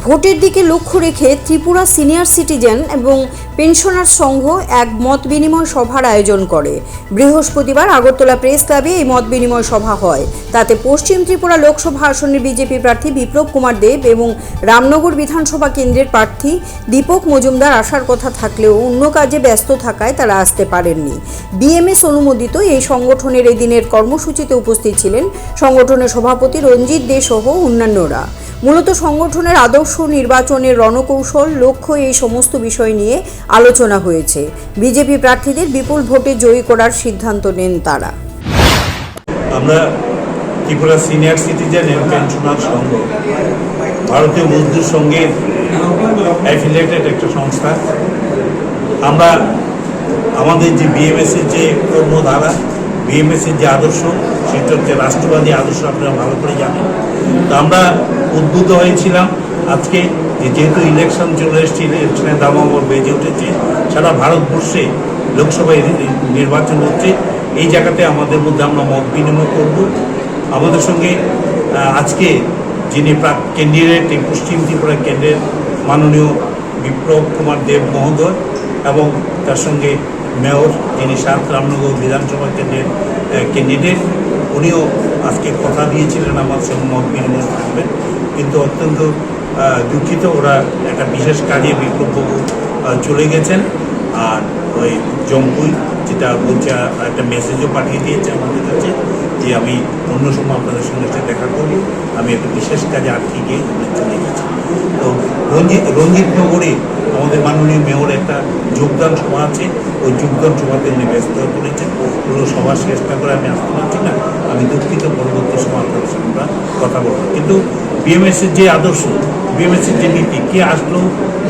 ভোটের দিকে লক্ষ্য রেখে ত্রিপুরা সিনিয়র সিটিজেন এবং পেনশনার সংঘ এক মত বিনিময় সভার আয়োজন করে। বৃহস্পতিবার আগরতলা প্রেস ক্লাবে এই মত বিনিময় সভা হয়। তাতে পশ্চিম ত্রিপুরা লোকসভা আসনের বিজেপি প্রার্থী বিপ্লব কুমার দেব এবং রামনগর বিধানসভা কেন্দ্রের প্রার্থী দীপক মজুমদার আসার কথা থাকলেও অন্য কাজে ব্যস্ত থাকায় তারা আসতে পারেননি। বিএমএস অনুমোদিত এই সংগঠনের এদিনের কর্মসূচিতে উপস্থিত ছিলেন সংগঠনের সভাপতি রঞ্জিত দে সহ অন্যান্যরা। মূলত সংগঠনের আদর্শ নির্বাচনের রণকৌশল, লক্ষ্য এই সমস্ত বিষয় নিয়ে আলোচনা হয়েছে। বিজেপি প্রার্থীদের বিপুল ভোটে জয়ী করার সিদ্ধান্ত নেন তারা। আমরা ত্রিপুরা সিনিয়র সিটিজেন এবং পেনশনার সংঘ, ভারতীয় মজদুর সংঘের অ্যাফিলিয়েটেড একটা সংস্থা। আমরা আমাদের যে বিএমএস এর যে কর্মধারা বিএমএস এর যে আদর্শ সেটা হচ্ছে রাষ্ট্রবাদী আদর্শ আপনারা ভালো করে জানেন। তো আমরা উদ্বুদ্ধ হয়েছিলাম। আজকে যেহেতু ইলেকশন চলে এসেছে ইলেকশনের দামামর বেজে উঠেছে। সারা ভারতবর্ষে লোকসভা নির্বাচন হচ্ছে। এই জায়গাতে আমাদের মধ্যে আমরা মত বিনিময় করব। আমাদের সঙ্গে আজকে যিনি ক্যান্ডিডেট এই পশ্চিম ত্রিপুরা কেন্দ্রের মাননীয় বিপ্লব কুমার দেব মহোদয় এবং তার সঙ্গে মেয়র যিনি সাত রামনগর বিধানসভা কেন্দ্রের ক্যান্ডিডেট উনিও আজকে কথা দিয়েছিলেন, আমার সঙ্গে মত বিনিময় থাকবেন কিন্তু অত্যন্ত দুঃখিত, ওরা একটা বিশেষ কাজে বিপ্লববাবু চলে গেছেন। আর ওই জম্পুই যেটা বলছে একটা মেসেজও পাঠিয়ে দিয়েছে আমাদের কাছে যে আমি অন্য সময় আপনাদের সঙ্গে দেখা করব আমি একটা বিশেষ কাজে আটকে গিয়ে চলে গেছি। তো রঞ্জিত নগরে আমাদের মাননীয় মেয়র একটা যোগদান সভা আছে। ওই যোগদান সভাতে উনি ব্যস্ত হয়ে পড়েছেন। পুরো সভা শেষটা করে আমি আসতে পারছি না। আমি দুঃখিত, পরবর্তী সঙ্গে আমরা কথা বলব। কিন্তু বিএমএসের যে আদর্শ, বিএমএসের যে নীতি, কে আসলো,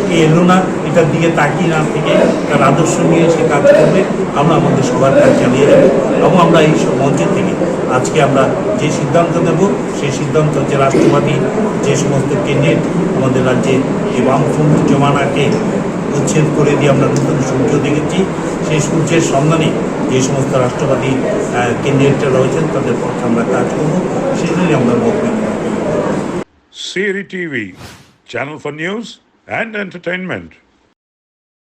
কে এলো না এটার দিকে তাকিয়ে না থেকে তার আদর্শ নিয়ে সে কাজ করবে। আমরা আমাদের সবার কাজ চালিয়ে যাব এবং আমরা এই মঞ্চের থেকে আজকে আমরা যে সিদ্ধান্ত নেব সেই সিদ্ধান্ত হচ্ছে রাষ্ট্রবাদী যে সমস্ত কেন্দ্রের আমাদের রাজ্যে এই বামফ্রন্ট জমানাকে উচ্ছেদ করে দিয়ে আমরা নতুন সূর্য দেখেছি সেই সূর্যের সন্ধানে যে সমস্ত রাষ্ট্রবাদী কেন্দ্রেরটা রয়েছেন তাদের পক্ষে আমরা কাজ করব সেজন্যই আমরা বিনিময় করব। Siri TV, channel for news and entertainment.